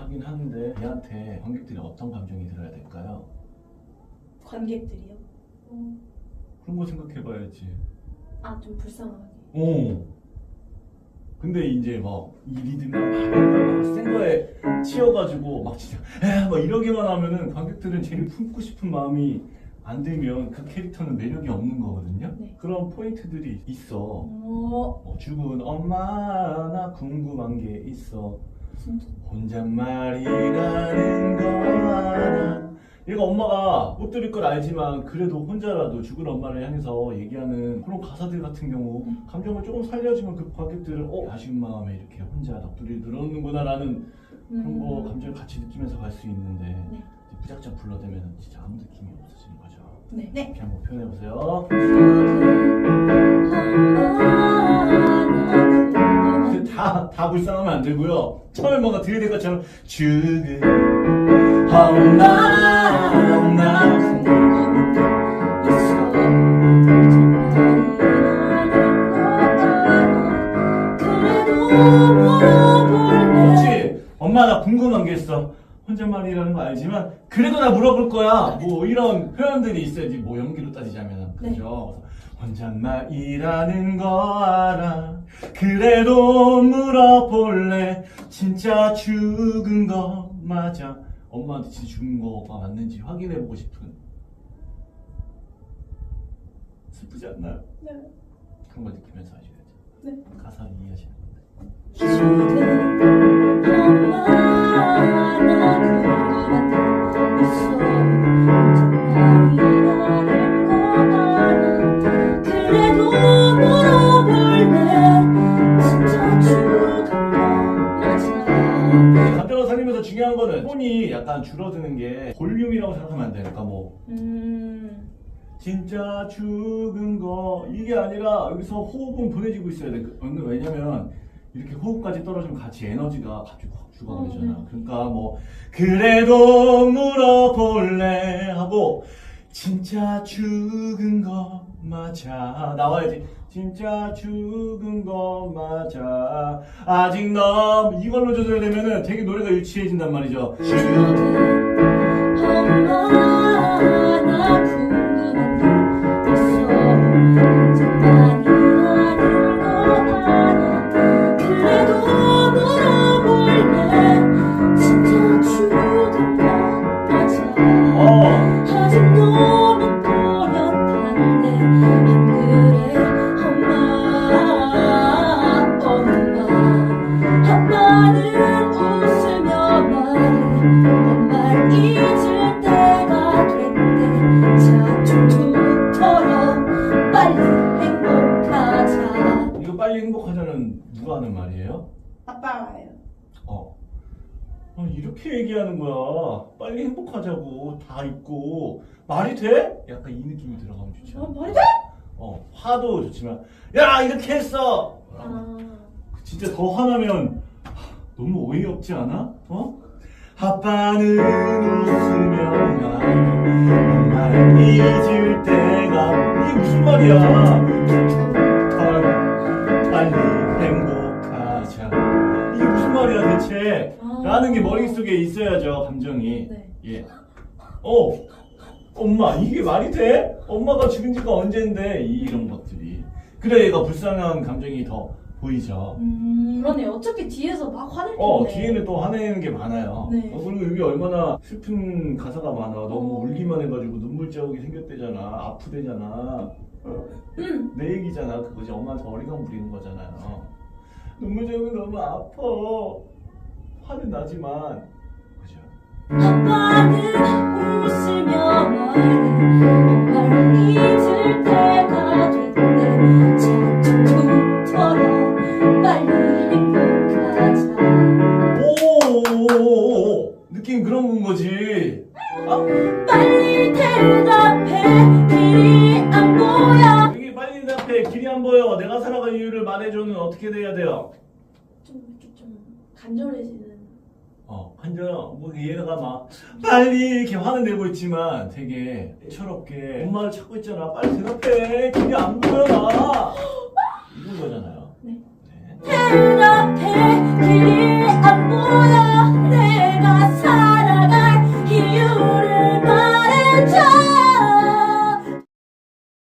하긴 하는데 얘한테 관객들이 어떤 감정이 들어야 될까요? 관객들이요? 어, 그런 거 생각해봐야지. 아, 좀 불쌍하게. 어. 근데 이제 막 이 리듬이나 막센 거에 치여가지고 막 진짜 에막 이러기만 하면은 관객들은 제일 품고 싶은 마음이 안 들면 그 캐릭터는 매력이 없는 거거든요. 네. 그런 포인트들이 있어. 어, 어, 죽은 엄마 나 궁금한 게 있어. 혼잣말이라는 거 알아. 얘가 엄마가 못 들을 걸 알지만 그래도 혼자라도 죽은 엄마를 향해서 얘기하는 그런 가사들 같은 경우 음. 감정을 조금 살려주면 그 관객들은 어 아쉬운 마음에 이렇게 혼자 넋두리 들었는구나 라는 그런 거 감정을 같이 느끼면서 갈 수 있는데 네. 무작정 불러대면 진짜 아무 느낌이 없어지는 거죠. 네. 네. 이렇게 한번 표현해 보세요. 불쌍하면 안 되고요. 처음에 뭔가 될 것처럼 죽은 엄마 나 그렇지. 엄마 나 궁금한 게 있어. 혼잣말이라는 거 알지만 그래도 나 물어볼 거야. 뭐 이런 표현들이 있어야지. 뭐 연기로 따지자면 네. 그죠. 혼잣말 이라는 거 알아. 그래도 물어볼래. 진짜 죽은 거 맞아. 엄마한테 진짜 죽은 거가 맞는지 확인해보고 싶은. 슬프지 않나요? 네. 그런 거 느끼면서 하셔야죠. 네. 가사를 이해하시는 약간 줄어드는 게 볼륨이라고 생각하면 안 돼요. 그러니까 뭐 음 진짜 죽은 거 이게 아니라 여기서 호흡은 보내지고 있어야 돼. 그- 왜냐면 이렇게 호흡까지 떨어지면 같이 에너지가 갑자기 확 죽어버리잖아. 어, 네. 그러니까 뭐 그래도 물어볼래 하고 진짜 죽은 거 맞아. 나와야지. 진짜 죽은 거 맞아. 아직 너 이걸로 조절이 되면은 되게 노래가 유치해진단 말이죠. 빨리 행복하자는 누가 하는 말이에요? 아빠가 해요 어. 아, 이렇게 얘기하는 거야. 빨리 행복하자고 다 있고 말이 돼? 약간 이 느낌이 들어가면 좋지. 않아? 말이 돼? 어, 화도 좋지만 야 이렇게 했어. 아 진짜 더 화나면 하, 너무 어이없지 않아? 어? 아빠는 웃으며 말을 잊을 때가 이게 무슨 말이야? 라는 게 머릿속에 있어야죠 감정이. 네. 예. 어, 엄마, 이게 말이 돼? 엄마가 죽은 지가 언젠데? 이런 것들이. 그래, 얘가 불쌍한 감정이 더 보이죠. 음 그러네 어차피 뒤에서 막 화낼 텐데 어, 뒤에는 또 화내는 게 많아요. 네. 어, 그리고 여기 얼마나 슬픈 가사가 많아. 너무 어. 울기만 해가지고 눈물 자국이 생겼대잖아. 아프대잖아. 어, 음. 내 얘기잖아. 그거지. 엄마한테 어리광 부리는 거잖아요. 눈물 자국이 너무 아파. 화는 나지만. 그죠? 아빠는 웃으며 말해 엄마를 잊을 때가 됐대 자툭툭처럼 빨리 행복하자 오, 느낌 그런 건 거지. 아, 빨리 대답해 길이 안 보여 여기 빨리 대답해. 길이 안 보여. 내가 살아갈 이유를 말해줘는 어떻게 돼야 돼요? 좀 이렇게 좀 간절해지는 어, 환전, 뭐, 얘가 막, 빨리, 이렇게 화는 내고 있지만, 되게, 애처롭게, 엄마를 찾고 있잖아. 빨리 대답해. 길이 안 보여, 나. 이런 거잖아요. 네. 네. 대답해.